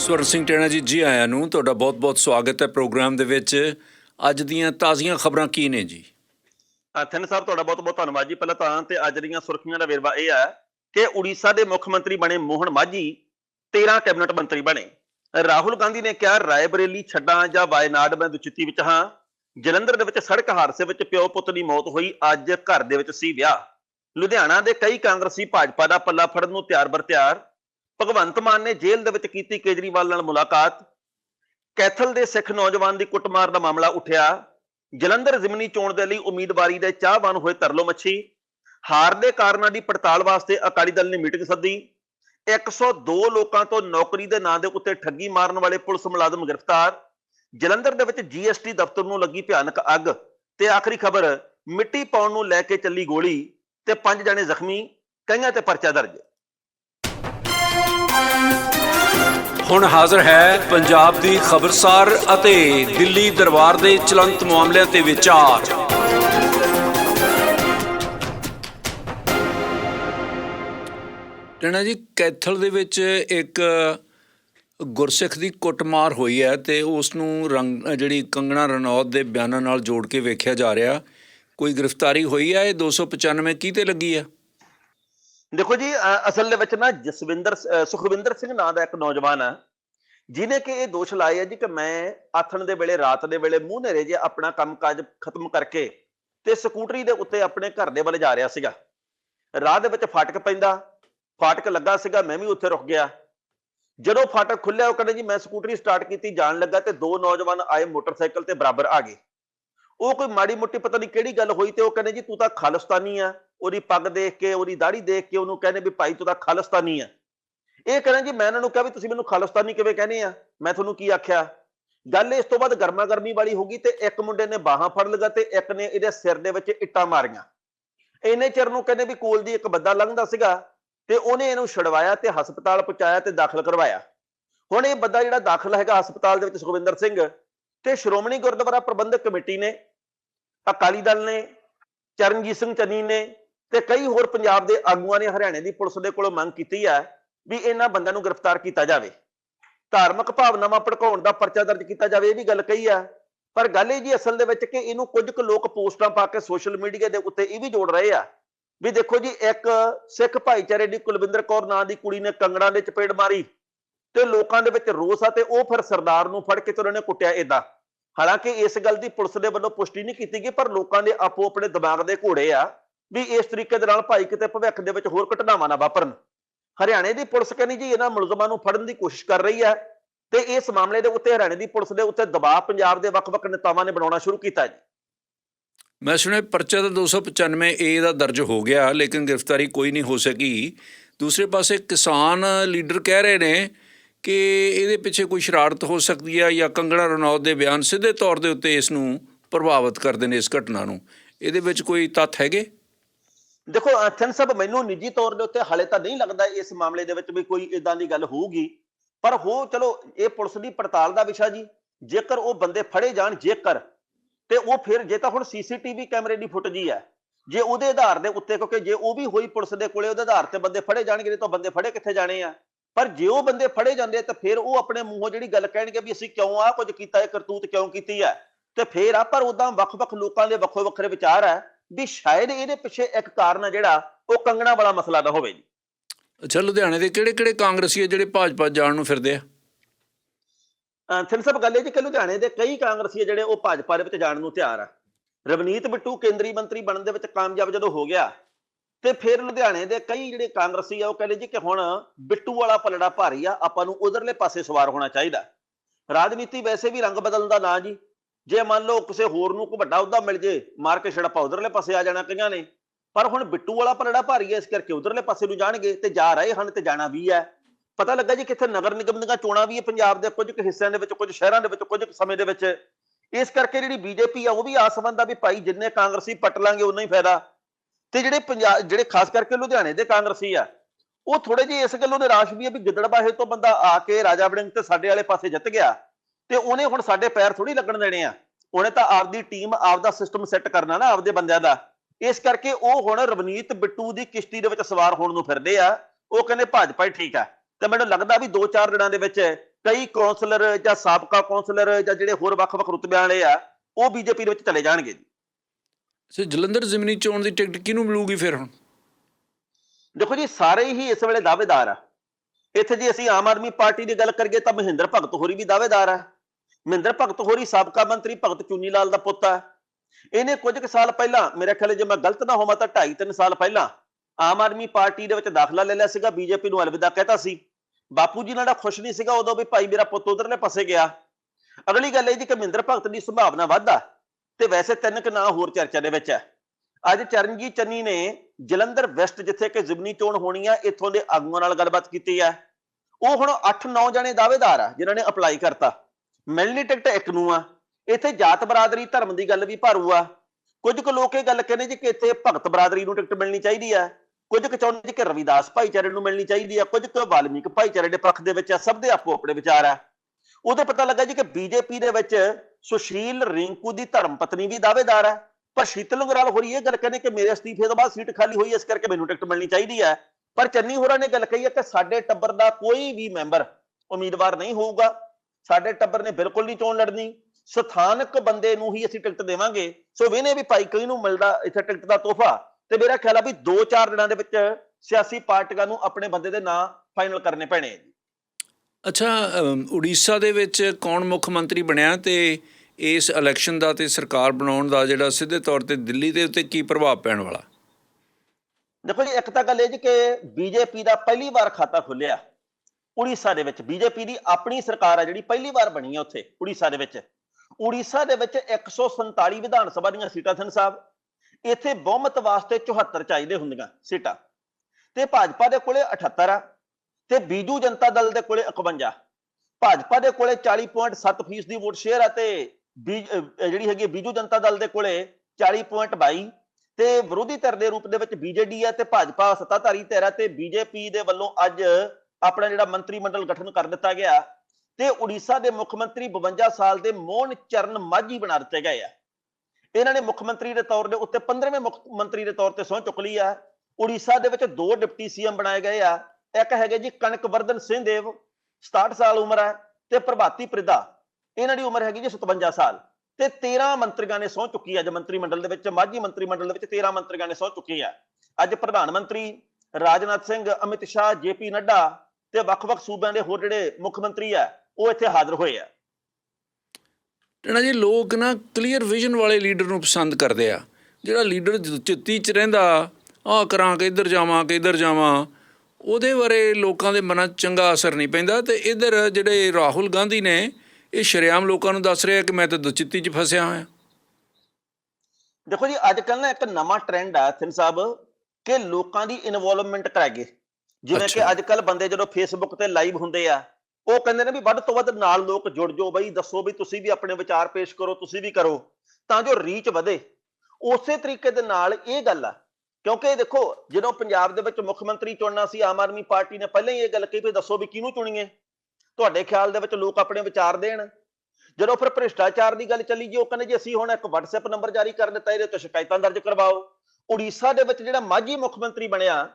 ਸਵਰਨ ਸਿੰਘ ਟੈਣਾ ਜੀ ਜੀ ਆਇਆਂ ਨੂੰ ਤੁਹਾਡਾ ਬਹੁਤ-ਬਹੁਤ ਸਵਾਗਤ ਹੈ ਪ੍ਰੋਗਰਾਮ ਦੇ ਵਿੱਚ। ਅੱਜ ਦੀਆਂ ਤਾਜ਼ੀਆਂ ਖਬਰਾਂ ਕੀ ਨੇ ਜੀ? ਥਨ ਸਾਹਿਬ, ਤੁਹਾਡਾ ਬਹੁਤ ਬਹੁਤ ਧੰਨਵਾਦ ਜੀ। ਪਹਿਲਾਂ ਤਾਂ ਤੇ ਅੱਜ ਦੀਆਂ ਸੁਰਖੀਆਂ ਦਾ ਵੇਰਵਾ ਇਹ ਹੈ ਕਿ ਉੜੀਸਾ ਦੇ ਮੁੱਖ ਮੰਤਰੀ ਬਣੇ ਮੋਹਨ ਮਾਝੀ 13 ਕੈਬਨਿਟ ਮੰਤਰੀ ਬਣੇ। ਰਾਹੁਲ ਗਾਂਧੀ ਨੇ ਕਿਹਾ, ਰਾਏਬਰੇਲੀ ਛੱਡਾਂ ਜਾਂ ਵਾਇਨਾਡ ਮੈਂ ਦੁਚਿੱਤੀ ਵਿੱਚ ਹਾਂ। ਜਲੰਧਰ ਦੇ ਵਿੱਚ ਸੜਕ ਹਾਦਸੇ ਵਿੱਚ ਪਿਓ ਪੁੱਤ ਦੀ ਮੌਤ ਹੋਈ, ਅੱਜ ਘਰ ਦੇ ਵਿੱਚ ਸੀ ਵਿਆਹ। ਲੁਧਿਆਣਾ ਦੇ ਕਈ ਕਾਂਗਰਸੀ ਭਾਜਪਾ ਦਾ ਪੱਲਾ ਫੜਨ ਨੂੰ ਤਿਆਰ ਬਰ ਤਿਆਰ। ਭਗਵੰਤ ਮਾਨ ਨੇ ਜੇਲ੍ਹ ਦੇ ਵਿੱਚ ਕੀਤੀ ਕੇਜਰੀਵਾਲ ਨਾਲ ਮੁਲਾਕਾਤ। ਕੈਥਲ ਦੇ ਸਿੱਖ ਨੌਜਵਾਨ ਦੀ ਕੁੱਟਮਾਰ ਦਾ ਮਾਮਲਾ ਉੱਠਿਆ। ਜਲੰਧਰ ਜ਼ਿਮਨੀ ਚੋਣ ਦੇ ਲਈ ਉਮੀਦਵਾਰੀ ਦੇ ਚਾਹਵਾਨ ਹੋਏ ਤਰਲੋ ਮੱਛੀ। ਹਾਰ ਦੇ ਕਾਰਨਾਂ ਦੀ ਪੜਤਾਲ ਵਾਸਤੇ ਅਕਾਲੀ ਦਲ ਨੇ ਮੀਟਿੰਗ ਸੱਦੀ। 102 ਲੋਕਾਂ ਤੋਂ ਨੌਕਰੀ ਦੇ ਨਾਂ ਦੇ ਉੱਤੇ ਠੱਗੀ ਮਾਰਨ ਵਾਲੇ ਪੁਲਿਸ ਮੁਲਾਜ਼ਮ ਗ੍ਰਿਫਤਾਰ। ਜਲੰਧਰ ਦੇ ਵਿੱਚ ਜੀਐਸਟੀ ਦਫ਼ਤਰ ਨੂੰ ਲੱਗੀ ਭਿਆਨਕ ਅੱਗ ਤੇ ਆਖਰੀ ਖਬਰ, ਮਿੱਟੀ ਪਾਉਣ ਨੂੰ ਲੈ ਕੇ ਚੱਲੀ ਗੋਲੀ ਤੇ ਪੰਜ ਜਣੇ ਜ਼ਖਮੀ, ਕਈਆਂ ਤੇ ਪਰਚਾ ਦਰਜ। ਹੁਣ ਹਾਜ਼ਰ ਹੈ ਪੰਜਾਬ ਦੀ ਖਬਰਸਾਰ ਅਤੇ ਦਿੱਲੀ ਦਰਬਾਰ ਦੇ ਚਲੰਤ ਮਾਮਲਿਆਂ ਤੇ ਵਿਚਾਰ। ਟੇਣਾ ਜੀ, ਕੈਥਲ ਦੇ ਵਿੱਚ ਇੱਕ ਗੁਰਸਿੱਖ ਦੀ ਕੁੱਟਮਾਰ ਹੋਈ ਹੈ ਤੇ ਉਸ ਨੂੰ ਰੰਗ, ਜਿਹੜੀ ਕੰਗਣਾ ਰਣੌਤ ਦੇ ਬਿਆਨਾਂ ਨਾਲ ਜੋੜ ਕੇ ਵੇਖਿਆ ਜਾ ਰਿਹਾ। ਕੋਈ ਗ੍ਰਿਫਤਾਰੀ ਹੋਈ ਹੈ? ਇਹ 295 ਕੀ ਤੇ ਲੱਗੀ ਹੈ ਦੇਖੋ ਜੀ ਅਸਲ ਦੇ ਵਿੱਚ ਨਾ ਜਸਵਿੰਦਰ ਸੁਖਵਿੰਦਰ ਸਿੰਘ ਨਾਂ ਦਾ ਇੱਕ ਨੌਜਵਾਨ ਆ ਜਿਨੇ ਕਿ ਇਹ ਦੋਸ਼ ਲਾਏ ਆ ਜੀ ਕਿ ਮੈਂ ਆਥਣ ਦੇ ਵੇਲੇ, ਰਾਤ ਦੇ ਵੇਲੇ ਮੂੰਹ ਨੇਰੇ ਜੇ ਆਪਣਾ ਕੰਮਕਾਜ ਖਤਮ ਕਰਕੇ ਤੇ ਸਕੂਟਰੀ ਦੇ ਉੱਤੇ ਆਪਣੇ ਘਰ ਦੇ ਵੱਲ ਜਾ ਰਿਹਾ ਸੀਗਾ। ਰਾਹ ਦੇ ਵਿੱਚ ਫਾਟਕ ਪੈਂਦਾ, ਫਾਟਕ ਲੱਗਾ ਸੀਗਾ, ਮੈਂ ਵੀ ਉੱਥੇ ਰੁਕ ਗਿਆ। ਜਦੋਂ ਫਾਟਕ ਖੁੱਲਿਆ ਉਹ ਕਹਿੰਦੇ ਜੀ, ਮੈਂ ਸਕੂਟਰੀ ਸਟਾਰਟ ਕੀਤੀ, ਜਾਣ ਲੱਗਾ ਤੇ ਦੋ ਨੌਜਵਾਨ ਆਏ ਮੋਟਰਸਾਈਕਲ ਤੇ ਬਰਾਬਰ ਆ ਗਏ। ਉਹ ਕੋਈ ਮਾੜੀ ਮੋਟੀ ਪਤਾ ਨਹੀਂ ਕਿਹੜੀ ਗੱਲ ਹੋਈ ਤੇ ਉਹ ਕਹਿੰਦੇ ਜੀ, ਤੂੰ ਤਾਂ ਖਾਲਿਸਤਾਨੀ ਆ ਉਹਦੀ ਪੱਗ ਦੇਖ ਕੇ, ਉਹਦੀ ਦਾੜੀ ਦੇਖ ਕੇ ਉਹਨੂੰ ਕਹਿੰਦੇ ਵੀ ਭਾਈ ਤੂੰ ਤਾਂ ਖਾਲਿਸਤਾਨੀ ਆ। ਇਹ ਕਹਿੰਦੇ ਜੀ, ਮੈਂ ਇਹਨਾਂ ਨੂੰ ਕਿਹਾ ਵੀ ਤੁਸੀਂ ਮੈਨੂੰ ਖਾਲਿਸਤਾਨੀ ਕਿਵੇਂ ਕਹਿੰਦੇ ਆ? ਮੈਂ ਤੁਹਾਨੂੰ ਕੀ ਆਖਿਆ? ਗੱਲ ਇਸ ਤੋਂ ਬਾਅਦ ਗਰਮਾ ਗਰਮੀ ਵਾਲੀ ਹੋ ਗਈ ਤੇ ਇੱਕ ਮੁੰਡੇ ਨੇ ਬਾਹਾਂ ਫੜ ਲਗਾ ਤੇ ਇੱਕ ਨੇ ਇਹਦੇ ਸਿਰ ਦੇ ਵਿੱਚ ਇੱਟਾਂ ਮਾਰੀਆਂ। ਇੰਨੇ ਚਿਰ ਨੂੰ ਕਹਿੰਦੇ ਵੀ ਕੋਲ ਦੀ ਇੱਕ ਬੰਦਾ ਲੰਘਦਾ ਸੀਗਾ ਤੇ ਉਹਨੇ ਇਹਨੂੰ ਛਡਵਾਇਆ ਤੇ ਹਸਪਤਾਲ ਪਹੁੰਚਾਇਆ ਤੇ ਦਾਖਲ ਕਰਵਾਇਆ। ਹੁਣ ਇਹ ਬੰਦਾ ਜਿਹੜਾ ਦਾਖਲ ਹੈਗਾ ਹਸਪਤਾਲ ਦੇ ਵਿੱਚ ਸੁਖਵਿੰਦਰ ਸਿੰਘ ਤੇ ਸ਼੍ਰੋਮਣੀ ਗੁਰਦੁਆਰਾ ਪ੍ਰਬੰਧਕ ਕਮੇਟੀ ਨੇ, ਅਕਾਲੀ ਦਲ ਨੇ, ਚਰਨਜੀਤ ਸਿੰਘ ਚੰਨੀ ਨੇ ਤੇ ਕਈ ਹੋਰ ਪੰਜਾਬ ਦੇ ਆਗੂਆਂ ਨੇ ਹਰਿਆਣੇ ਦੀ ਪੁਲਿਸ ਦੇ ਕੋਲੋਂ ਮੰਗ ਕੀਤੀ ਹੈ ਵੀ ਇਹਨਾਂ ਬੰਦਿਆਂ ਨੂੰ ਗ੍ਰਿਫਤਾਰ ਕੀਤਾ ਜਾਵੇ। ਧਾਰਮਿਕ ਭਾਵਨਾਵਾਂ ਭੜਕਾਉਣ ਦਾ ਪਰਚਾ ਦਰਜ ਕੀਤਾ ਜਾਵੇ, ਇਹ ਵੀ ਗੱਲ ਕਹੀ ਆ। ਪਰ ਗੱਲ ਇਹ ਜੀ ਅਸਲ ਦੇ ਵਿੱਚ ਕਿ ਇਹਨੂੰ ਕੁਝ ਕੁ ਲੋਕ ਪੋਸਟਾਂ ਪਾ ਕੇ ਸੋਸ਼ਲ ਮੀਡੀਆ ਦੇ ਉੱਤੇ ਇਹ ਵੀ ਜੋੜ ਰਹੇ ਆ ਵੀ ਦੇਖੋ ਜੀ, ਇੱਕ ਸਿੱਖ ਭਾਈਚਾਰੇ ਦੀ ਕੁਲਵਿੰਦਰ ਕੌਰ ਨਾਂ ਦੀ ਕੁੜੀ ਨੇ ਕੰਗੜਾਂ ਦੇ ਚਪੇੜ ਮਾਰੀ ਤੇ ਲੋਕਾਂ ਦੇ ਵਿੱਚ ਰੋਸ ਆ ਤੇ ਉਹ ਫਿਰ ਸਰਦਾਰ ਨੂੰ ਫੜ ਕੇ ਤੇ ਉਹਨਾਂ ਨੇ ਕੁੱਟਿਆ ਏਦਾਂ। ਹਾਲਾਂਕਿ ਇਸ ਗੱਲ ਦੀ ਪੁਲਿਸ ਦੇ ਵੱਲੋਂ ਪੁਸ਼ਟੀ ਨਹੀਂ ਕੀਤੀ ਗਈ, ਪਰ ਲੋਕਾਂ ਦੇ ਆਪੋ ਆਪਣੇ ਦਿਮਾਗ ਦੇ ਘੋੜੇ ਆ। ਵੀ ਇਸ ਤਰੀਕੇ ਦੇ ਨਾਲ ਭਾਈ ਕਿਤੇ ਭਵਿੱਖ ਦੇ ਵਿੱਚ ਹੋਰ ਘਟਨਾਵਾਂ ਨਾ ਵਾਪਰਨ। ਹਰਿਆਣੇ ਦੀ ਪੁਲਿਸ ਕਹਿੰਦੀ ਜੀ ਇਹਨਾਂ ਮੁਲਜ਼ਮਾਂ ਨੂੰ ਫੜਨ ਦੀ ਕੋਸ਼ਿਸ਼ ਕਰ ਰਹੀ ਹੈ ਤੇ ਇਸ ਮਾਮਲੇ ਦੇ ਉੱਤੇ, ਹਰਿਆਣੇ ਦੀ ਪੁਲਿਸ ਦੇ ਉੱਤੇ ਦਬਾਅ ਪੰਜਾਬ ਦੇ ਵੱਖ-ਵੱਖ ਨੇਤਾਵਾਂ ਨੇ ਬਣਾਉਣਾ ਸ਼ੁਰੂ ਕੀਤਾ ਜੀ। ਮੈਂ ਸੁਣਿਆ ਪਰਚਾ ਤਾਂ 295 ਏ ਦਾ ਦਰਜ ਹੋ ਗਿਆ, ਲੇਕਿਨ ਗ੍ਰਿਫਤਾਰੀ ਕੋਈ ਨਹੀਂ ਹੋ ਸਕੀ। ਦੂਸਰੇ ਪਾਸੇ ਕਿਸਾਨ ਲੀਡਰ ਕਹਿ ਰਹੇ ਨੇ ਕਿ ਇਹਦੇ ਪਿੱਛੇ ਕੋਈ ਸ਼ਰਾਰਤ ਹੋ ਸਕਦੀ ਹੈ ਜਾਂ ਕੰਗਣਾ ਰਣੌਤ ਦੇ ਬਿਆਨ ਸਿੱਧੇ ਤੌਰ ਦੇ ਉੱਤੇ ਇਸ ਨੂੰ ਪ੍ਰਭਾਵਿਤ ਕਰਦੇ ਨੇ ਇਸ ਘਟਨਾ ਨੂੰ। ਇਹਦੇ ਵਿੱਚ ਕੋਈ ਤੱਥ ਹੈਗੇ? ਦੇਖੋ, ਅਥਨ ਸਾਹਿਬ, ਮੈਨੂੰ ਨਿੱਜੀ ਤੌਰ ਦੇ ਉੱਤੇ ਹਾਲੇ ਤਾਂ ਨਹੀਂ ਲੱਗਦਾ ਇਸ ਮਾਮਲੇ ਦੇ ਵਿੱਚ ਵੀ ਕੋਈ ਇਦਾਂ ਦੀ ਗੱਲ ਹੋਊਗੀ। ਪਰ ਹੋ, ਚਲੋ, ਇਹ ਪੁਲਿਸ ਦੀ ਪੜਤਾਲ ਦਾ ਵਿਸ਼ਾ ਜੀ। ਜੇਕਰ ਉਹ ਬੰਦੇ ਫੜੇ ਜਾਣ, ਜੇਕਰ, ਤੇ ਉਹ ਫਿਰ, ਜੇ ਤਾਂ ਹੁਣ ਸੀਸੀਟੀਵੀ ਕੈਮਰੇ ਦੀ ਫੁਟੇਜ ਹੈ ਜੇ ਉਹਦੇ ਆਧਾਰ ਦੇ ਉੱਤੇ, ਕਿਉਂਕਿ ਜੇ ਉਹ ਵੀ ਹੋਈ ਪੁਲਿਸ ਦੇ ਕੋਲੇ, ਉਹਦੇ ਆਧਾਰ ਤੇ ਬੰਦੇ ਫੜੇ ਜਾਣਗੇ ਨਹੀਂ ਤਾਂ ਬੰਦੇ ਫੜੇ ਕਿੱਥੇ ਜਾਣੇ ਆ? ਪਰ ਜੇ ਉਹ ਬੰਦੇ ਫੜੇ ਜਾਂਦੇ, ਤਾਂ ਫਿਰ ਉਹ ਆਪਣੇ ਮੂੰਹੋਂ ਜਿਹੜੀ ਗੱਲ ਕਹਿਣਗੇ ਵੀ ਅਸੀਂ ਕਿਉਂ ਆ, ਕੁਝ ਕੀਤਾ, ਇਹ ਕਰਤੂਤ ਕਿਉਂ ਕੀਤੀ ਹੈ? ਤੇ ਫਿਰ ਆ, ਪਰ ਉਦਾਂ ਵੱਖ-ਵੱਖ ਲੋਕਾਂ ਦੇ ਵੱਖੋ ਵੱਖਰੇ ਵਿਚਾਰ ਹੈ। ਵੀ ਸ਼ਾਇਦ ਇਹਦੇ ਪਿੱਛੇ ਇੱਕ ਕਾਰਨ ਹੈ ਜਿਹੜਾ ਉਹ ਕੰਗਣਾ ਵਾਲਾ ਮਸਲਾ ਨਾ ਹੋਵੇ ਜੀ। ਅੱਛਾ ਲੁਧਿਆਣੇ ਦੇ ਕਿਹੜੇ-ਕਿਹੜੇ ਕਾਂਗਰਸੀ ਆ ਜਿਹੜੇ ਭਾਜਪਾ ਜਾਣ ਨੂੰ ਫਿਰਦੇ ਆ? ਥਿੰਨ ਸਾਹਿਬ ਗੱਲ ਇਹ ਜੀ ਕਿ ਲੁਧਿਆਣੇ ਦੇ ਕਈ ਕਾਂਗਰਸੀ ਜਿਹੜੇ ਉਹ ਭਾਜਪਾ ਦੇ ਵਿੱਚ ਜਾਣ ਨੂੰ ਤਿਆਰ ਆ। ਰਵਨੀਤ ਬਿੱਟੂ ਕੇਂਦਰੀ ਮੰਤਰੀ ਬਣਨ ਦੇ ਵਿੱਚ ਕਾਮਯਾਬ ਜਦੋਂ ਹੋ ਗਿਆ ਤੇ ਫਿਰ ਲੁਧਿਆਣੇ ਦੇ ਕਈ ਜਿਹੜੇ ਕਾਂਗਰਸੀ ਆ ਉਹ ਕਹਿੰਦੇ ਜੀ ਕਿ ਹੁਣ ਬਿੱਟੂ ਵਾਲਾ ਪਲੜਾ ਭਾਰੀ ਆ ਆਪਾਂ ਨੂੰ ਉਧਰਲੇ ਪਾਸੇ ਸਵਾਰ ਹੋਣਾ ਚਾਹੀਦਾ। ਰਾਜਨੀਤੀ ਵੈਸੇ ਵੀ ਰੰਗ ਬਦਲਣ ਦਾ ਨਾਂ ਜੀ। ਜੇ ਮੰਨ ਲਓ ਕਿਸੇ ਹੋਰ ਨੂੰ ਕੋਈ ਵੱਡਾ ਅਹੁਦਾ ਮਿਲ ਜੇ, ਮਾਰ ਕੇ ਛੜਪਾ ਉਧਰਲੇ ਪਾਸੇ ਆ ਜਾਣਾ ਕਈਆਂ ਨੇ। ਪਰ ਹੁਣ ਬਿੱਟੂ ਵਾਲਾ ਪਲੜਾ ਭਾਰੀ ਹੈ, ਇਸ ਕਰਕੇ ਉਧਰਲੇ ਪਾਸੇ ਨੂੰ ਜਾਣਗੇ ਤੇ ਜਾ ਰਹੇ ਹਨ ਤੇ ਜਾਣਾ ਵੀ ਹੈ। ਪਤਾ ਲੱਗਾ ਜੀ ਕਿੱਥੇ ਨਗਰ ਨਿਗਮ ਦੀਆਂ ਚੋਣਾਂ ਵੀ ਹੈ ਪੰਜਾਬ ਦੇ ਕੁਝ ਕੁ ਹਿੱਸਿਆਂ ਦੇ ਵਿੱਚ, ਕੁਝ ਸ਼ਹਿਰਾਂ ਦੇ ਵਿੱਚ, ਕੁਝ ਕੁ ਸਮੇਂ ਦੇ ਵਿੱਚ। ਇਸ ਕਰਕੇ ਜਿਹੜੀ ਬੀਜੇਪੀ ਆ, ਉਹ ਵੀ ਆਸਵੰਦ ਆ ਵੀ ਭਾਈ ਜਿੰਨੇ ਕਾਂਗਰਸੀ ਪੱਟ ਲਾਂਗੇ, ਉਨਾ ਹੀ ਫਾਇਦਾ। ਤੇ ਜਿਹੜੇ ਪੰਜਾਬ ਜਿਹੜੇ ਖਾਸ ਕਰਕੇ ਲੁਧਿਆਣੇ ਦੇ ਕਾਂਗਰਸੀ ਆ, ਉਹ ਥੋੜੇ ਜਿਹੇ ਇਸ ਗੱਲੋਂ ਨਿਰਾਸ਼ ਵੀ ਹੈ ਵੀ ਗਿੱਦੜਬਾਹੇ ਤੋਂ ਬੰਦਾ ਆ ਕੇ ਰਾਜਾ ਵੜਿੰਗ ਤੇ ਸਾਡੇ ਵਾਲੇ ਪਾਸੇ ਜਿੱਤ ਗਿਆ। ਤੇ ਉਹਨੇ ਹੁਣ ਸਾਡੇ ਪੈਰ ਥੋੜੀ ਲੱਗਣ ਦੇਣੇ ਆ। ਉਹਨੇ ਤਾਂ ਆਪਦੀ ਟੀਮ ਆਪਦਾ ਸਿਸਟਮ ਸੈੱਟ ਕਰਨਾ ਨਾ ਆਪਦੇ ਬੰਦਿਆਂ ਦਾ। ਇਸ ਕਰਕੇ ਉਹ ਹੁਣ ਰਵਨੀਤ ਬਿੱਟੂ ਦੀ ਕਿਸ਼ਤੀ ਦੇ ਵਿੱਚ ਸਵਾਰ ਹੋਣ ਨੂੰ ਫਿਰਦੇ ਆ। ਉਹ ਕਹਿੰਦੇ ਭਾਜਪਾ ਹੀ ਠੀਕ ਆ। ਤੇ ਮੈਨੂੰ ਲੱਗਦਾ ਵੀ 2-4 ਦਿਨਾਂ ਦੇ ਵਿੱਚ ਕਈ ਕਾਉਂਸਲਰ ਜਾਂ ਸਾਬਕਾ ਕਾਉਂਸਲਰ ਜਾਂ ਜਿਹੜੇ ਹੋਰ ਵੱਖ-ਵੱਖ ਰੁਤਬਿਆਂ ਵਾਲੇ ਆ ਉਹ ਬੀਜੇਪੀ ਦੇ ਵਿੱਚ ਚਲੇ ਜਾਣਗੇ ਜੀ। ਸੋ ਜਲੰਧਰ ਜ਼ਿਮਨੀ ਚੋਣ ਦੀ ਟਿਕਟ ਕਿਹਨੂੰ ਮਿਲੂਗੀ ਫਿਰ ਹੁਣ? ਦੇਖੋ ਜੀ ਸਾਰੇ ਹੀ ਇਸ ਵੇਲੇ ਦਾਅਵੇਦਾਰ ਆ। ਇੱਥੇ ਜੇ ਅਸੀਂ ਆਮ ਆਦਮੀ ਪਾਰਟੀ ਦੀ ਗੱਲ ਕਰੀਏ ਤਾਂ ਮਹਿੰਦਰ ਭਗਤ ਹੋਰੀ ਵੀ ਦਾਅਵੇਦਾਰ ਆ। ਮਹਿੰਦਰ ਭਗਤ ਹੋਰੀ ਸਾਬਕਾ ਮੰਤਰੀ ਭਗਤ ਚੂਨੀ ਲਾਲ ਦਾ ਪੁੱਤ ਹੈ। ਇਹਨੇ ਕੁਝ ਕੁ ਸਾਲ ਪਹਿਲਾਂ, ਮੇਰੇ ਖਿਆਲ ਜੇ ਮੈਂ ਗਲਤ ਨਾ ਹੋਵਾਂ ਤਾਂ 2.5 3 ਸਾਲ ਪਹਿਲਾਂ ਆਮ ਆਦਮੀ ਪਾਰਟੀ ਦੇ ਵਿੱਚ ਦਾਖਲਾ ਲੈ ਲਿਆ ਸੀਗਾ, ਬੀਜੇਪੀ ਨੂੰ ਅਲਵਿਦਾ ਕਹਿਤਾ ਸੀ। ਬਾਪੂ ਜੀ ਨਾਲ ਦਾ ਖੁਸ਼ ਨਹੀਂ ਸੀਗਾ ਉਦੋਂ ਵੀ ਭਾਈ ਮੇਰਾ ਪੁੱਤ ਉਧਰਲੇ ਪਾਸੇ ਗਿਆ। ਅਗਲੀ ਗੱਲ ਇਹ ਜੀ ਕਿ ਮਹਿੰਦਰ ਭਗਤ ਦੀ ਸੰਭਾਵਨਾ ਵੱਧਾ ਤੇ ਵੈਸੇ ਤਿੰਨ ਕੁ ਨਾਂ ਹੋਰ ਚਰਚਾ ਦੇ ਵਿੱਚ ਹੈ। ਅੱਜ ਚਰਨਜੀਤ ਚੰਨੀ ਨੇ ਜਲੰਧਰ ਵੈਸਟ, ਜਿੱਥੇ ਕਿ ਜ਼ਿਮਨੀ ਚੋਣ ਹੋਣੀ ਆ, ਇੱਥੋਂ ਦੇ ਆਗੂਆਂ ਨਾਲ ਗੱਲਬਾਤ ਕੀਤੀ ਹੈ। ਉਹ ਹੁਣ 8-9 ਜਣੇ ਦਾਅਵੇਦਾਰ ਆ, ਜਿਨ੍ਹਾਂ ਨੇ ਅਪਲਾਈ ਕਰਤਾ। ਮਿਲਣੀ ਟਿਕਟ ਇੱਕ ਨੂੰ ਆ। ਇੱਥੇ ਜਾਤ ਬਰਾਦਰੀ ਧਰਮ ਦੀ ਗੱਲ ਵੀ ਭਾਰੂ ਆ। ਕੁਝ ਕੁ ਲੋਕ ਇਹ ਗੱਲ ਕਹਿੰਦੇ ਜੀ ਕਿ ਇੱਥੇ ਭਗਤ ਬਰਾਦਰੀ ਨੂੰ ਟਿਕਟ ਮਿਲਣੀ ਚਾਹੀਦੀ ਆ। ਕੁਝ ਕੁ ਚਾਹੁੰਦੇ ਜੀ ਕਿ ਰਵਿਦਾਸ ਭਾਈਚਾਰੇ ਨੂੰ ਮਿਲਣੀ ਚਾਹੀਦੀ ਆ। ਕੁਝ ਕੁ ਵਾਲਮੀਕ ਭਾਈਚਾਰੇ ਦੇ ਪੱਖ ਦੇ ਵਿੱਚ ਆ। ਸਭ ਦੇ ਆਪੋ ਆਪਣੇ ਵਿਚਾਰ ਆ। ਉਹਦੇ ਪਤਾ ਲੱਗਾ ਜੀ ਕਿ ਬੀਜੇਪੀ ਦੇ ਵਿੱਚ ਸੁਸ਼ੀਲ ਰਿੰਕੂ ਦੀ ਧਰਮ ਪਤਨੀ ਵੀ ਦਾਅਵੇਦਾਰ ਹੈ ਪਰ ਸ਼ੀਤਲ ਗਰਾਲ ਹੋਰੀ ਇਹ ਗੱਲ ਕਹਿੰਦੇ ਕਿ ਮੇਰੇ ਅਸਤੀਫੇ ਤੋਂ ਬਾਅਦ ਸੀਟ ਖਾਲੀ ਹੋਈ ਹੈ, ਇਸ ਕਰਕੇ ਮੈਨੂੰ ਟਿਕਟ ਮਿਲਣੀ ਚਾਹੀਦੀ ਹੈ ਪਰ ਚੰਨੀ ਹੋਰਾਂ ਨੇ ਗੱਲ ਕਹੀ ਹੈ ਕਿ ਸਾਡੇ ਟੱਬਰ ਦਾ ਕੋਈ ਵੀ ਮੈਂਬਰ ਉਮੀਦਵਾਰ ਨਹੀਂ ਹੋਊਗਾ। ਸਾਡੇ ਟੱਬਰ ਨੇ ਬਿਲਕੁਲ ਨਹੀਂ ਚੋਣ ਲੜਨੀ। ਸਥਾਨਕ ਬੰਦੇ ਨੂੰ ਹੀ ਅਸੀਂ ਟਿਕਟ ਦੇਵਾਂਗੇ। ਸੋ ਵੇਨੇ ਵੀ ਭਾਈ ਕਈ ਨੂੰ ਮਿਲਦਾ ਇੱਥੇ ਟਿਕਟ ਦਾ ਤੋਹਫਾ। ਤੇ ਮੇਰਾ ਖਿਆਲ ਆ ਵੀ 2-4 ਦਿਨਾਂ ਦੇ ਵਿੱਚ ਸਿਆਸੀ ਪਾਰਟੀਆਂ ਨੂੰ ਆਪਣੇ ਬੰਦੇ ਦੇ ਨਾਂ ਫਾਈਨਲ ਕਰਨੇ ਪੈਣੇ ਅੱਛਾ ਉੜੀਸਾ ਦੇ ਵਿੱਚ ਕੌਣ ਮੁੱਖ ਮੰਤਰੀ ਬਣਿਆ ਤੇ ਇਸ ਇਲੈਕਸ਼ਨ ਦਾ ਤੇ ਸਰਕਾਰ ਬਣਾਉਣ ਦਾ ਜਿਹੜਾ ਸਿੱਧੇ ਤੌਰ ਤੇ ਦਿੱਲੀ ਦੇ ਉੱਤੇ ਕੀ ਪ੍ਰਭਾਵ ਪੈਣ ਵਾਲਾ? ਦੇਖੋ ਜੀ ਇੱਕ ਤਾਂ ਗੱਲ ਇਹ ਜੀ ਕਿ ਬੀਜੇਪੀ ਦਾ ਪਹਿਲੀ ਵਾਰ ਖਾਤਾ ਖੁੱਲਿਆ ਉੜੀਸਾ ਦੇ ਵਿੱਚ, ਬੀਜੇਪੀ ਦੀ ਆਪਣੀ ਸਰਕਾਰ ਆ ਜਿਹੜੀ ਪਹਿਲੀ ਵਾਰ ਬਣੀ ਹੈ ਉੱਥੇ, ਉੜੀਸਾ ਦੇ ਵਿੱਚ। ਉੜੀਸਾ ਦੇ ਵਿੱਚ 147 ਵਿਧਾਨ ਸਭਾ ਦੀਆਂ ਸੀਟਾਂ ਸਨ ਸਾਹਿਬ। ਇੱਥੇ ਬਹੁਮਤ ਵਾਸਤੇ 74 ਚਾਹੀਦੇ ਹੁੰਦੀਆਂ ਸੀਟਾਂ। ਤੇ ਭਾਜਪਾ ਦੇ ਕੋਲੇ 78 ਆ, ਤੇ ਬੀਜੂ ਜਨਤਾ ਦਲ ਦੇ ਕੋਲੇ 51 ਭਾਜਪਾ ਦੇ ਕੋਲੇ 40.7% ਦੀ ਵੋਟ ਸ਼ੇਅਰ ਆ ਤੇ ਬੀ- ਜਿਹੜੀ ਹੈਗੀ ਹੈ ਬੀਜੂ ਜਨਤਾ ਦਲ ਦੇ ਕੋਲੇ 40.22 ਤੇ ਵਿਰੋਧੀ ਧਿਰ ਦੇ ਰੂਪ ਦੇ ਵਿੱਚ ਬੀਜੇਡੀ ਹੈ ਤੇ ਭਾਜਪਾ ਸੱਤਾਧਾਰੀ ਧਿਰ ਹੈ ਤੇ ਬੀਜੇਪੀ ਦੇ ਵੱਲੋਂ ਅੱਜ ਆਪਣਾ ਜਿਹੜਾ ਮੰਤਰੀ ਮੰਡਲ ਗਠਨ ਕਰ ਦਿੱਤਾ ਗਿਆ ਤੇ ਉੜੀਸਾ ਦੇ ਮੁੱਖ ਮੰਤਰੀ 52 ਸਾਲ ਦੇ ਮੋਹਨ ਚਰਨ ਮਾਝੀ ਬਣਾ ਦਿੱਤੇ ਗਏ ਆ। ਇਹਨਾਂ ਨੇ ਮੁੱਖ ਮੰਤਰੀ ਦੇ ਤੌਰ ਦੇ ਉੱਤੇ 15ਵੇਂ ਮੁੱਖ ਮੰਤਰੀ ਦੇ ਤੌਰ ਤੇ ਸਹੁੰ ਚੁੱਕ ਲਈ ਆ। ਉੜੀਸਾ ਦੇ ਵਿੱਚ ਦੋ ਡਿਪਟੀ ਸੀਐਮ ਬਣਾਏ ਗਏ ਆ। ਇੱਕ ਹੈਗੇ ਜੀ ਕਨਕਵਰਧਨ ਸਿੰਘ ਦੇਵ 67 ਸਾਲ ਉਮਰ ਹੈ ਤੇ ਪ੍ਰਭਾਤੀ ਪ੍ਰਿਦਾ ਇਹਨਾਂ ਦੀ ਉਮਰ ਹੈਗੀ ਜੀ 57 ਸਾਲ। ਤੇ 13 ਮੰਤਰੀਆਂ ਨੇ ਸਹੁੰ ਚੁੱਕੀ ਅੱਜ ਮੰਤਰੀ ਮੰਡਲ ਦੇ ਵਿੱਚ, ਮਾਝੀ ਮੰਤਰੀ ਮੰਡਲ ਦੇ ਵਿੱਚ 13 ਮੰਤਰੀਆਂ ਨੇ ਸਹੁੰ ਚੁੱਕੀ ਆ। ਅੱਜ ਪ੍ਰਧਾਨ ਮੰਤਰੀ ਰਾਜਨਾਥ ਸਿੰਘ, ਅਮਿਤ ਸ਼ਾਹ, ਜੇਪੀ ਨੱਡਾ ਤੇ ਵੱਖ-ਵੱਖ ਸੂਬਿਆਂ ਦੇ ਹੋਰ ਜਿਹੜੇ ਮੁੱਖ ਮੰਤਰੀ ਆ ਉਹ ਇੱਥੇ ਹਾਜ਼ਰ ਹੋਏ ਆ। ਟਣਾ ਜੀ ਲੋਕ ਨਾ ਕਲੀਅਰ ਵਿਜ਼ਨ ਵਾਲੇ ਲੀਡਰ ਨੂੰ ਪਸੰਦ ਕਰਦੇ ਆ। ਜਿਹੜਾ ਲੀਡਰ ਚਿੱਤੀ 'ਚ ਰਹਿੰਦਾ ਆ ਕਰਾਂ ਕਿ ਇੱਧਰ ਜਾਵਾਂ ਕਿ ਇੱਧਰ ਜਾਵਾਂ ਉਹਦੇ ਬਾਰੇ ਲੋਕਾਂ ਦੇ ਮਨਾਂ 'ਚ ਚੰਗਾ ਅਸਰ ਨਹੀਂ ਪੈਂਦਾ। ਤੇ ਇੱਧਰ ਜਿਹੜੇ ਰਾਹੁਲ ਗਾਂਧੀ ਨੇ ਇਹ ਸ਼ਰੇਆਮ ਲੋਕਾਂ ਨੂੰ ਦੱਸ ਰਿਹਾ ਕਿ ਮੈਂ ਤਾਂ ਦੁਚਿੱਤੀ 'ਚ ਫਸਿਆ ਹੋਇਆ। ਦੇਖੋ ਜੀ ਅੱਜ ਕੱਲ ਨਾ ਇੱਕ ਨਵਾਂ ਟ੍ਰੈਂਡ ਆ ਥਿਨ ਸਾਹਿਬ ਕਿ ਲੋਕਾਂ ਦੀ ਇਨਵੋਲਵਮੈਂਟ ਕਰਾਂਗੇ ਜਿਵੇਂ ਕਿ। ਅੱਜ ਕੱਲ ਬੰਦੇ ਜਦੋਂ ਫੇਸਬੁੱਕ ਤੇ ਲਾਈਵ ਹੁੰਦੇ ਆ ਉਹ ਕਹਿੰਦੇ ਨੇ ਵੀ ਵੱਧ ਤੋਂ ਵੱਧ ਨਾਲ ਲੋਕ ਜੁੜ ਜਾਓ ਬਈ ਦੱਸੋ ਵੀ ਤੁਸੀਂ ਵੀ ਆਪਣੇ ਵਿਚਾਰ ਪੇਸ਼ ਕਰੋ ਤੁਸੀਂ ਵੀ ਕਰੋ ਤਾਂ ਜੋ ਰੀਚ ਵਧੇ। ਉਸੇ ਤਰੀਕੇ ਦੇ ਨਾਲ ਇਹ ਗੱਲ ਆ ਕਿਉਂਕਿ ਦੇਖੋ ਜਦੋਂ ਪੰਜਾਬ ਦੇ ਵਿੱਚ ਮੁੱਖ ਮੰਤਰੀ ਚੁਣਨਾ ਸੀ ਆਮ ਆਦਮੀ ਪਾਰਟੀ ਨੇ ਪਹਿਲਾਂ ਹੀ ਇਹ ਗੱਲ ਕਹੀ ਵੀ ਦੱਸੋ ਵੀ ਕਿਹਨੂੰ ਚੁਣੀਏ? ਤੁਹਾਡੇ ਖਿਆਲ ਦੇ ਵਿੱਚ ਲੋਕ ਆਪਣੇ ਵਿਚਾਰ ਦੇਣ। ਜਦੋਂ ਫਿਰ ਭ੍ਰਿਸ਼ਟਾਚਾਰ ਦੀ ਗੱਲ ਚੱਲੀ ਜੀ ਉਹ ਕਹਿੰਦੇ ਜੀ ਅਸੀਂ ਹੁਣ ਇੱਕ WhatsApp ਨੰਬਰ ਜਾਰੀ ਕਰ ਦਿੱਤਾ ਇਹਦੇ ਉੱਤੇ ਸ਼ਿਕਾਇਤਾਂ ਦਰਜ ਕਰਵਾਓ। ਉੜੀਸਾ ਦੇ ਵਿੱਚ ਜਿਹੜਾ ਮਾਝੀ ਮੁੱਖ ਮੰਤਰੀ ਬਣਿਆ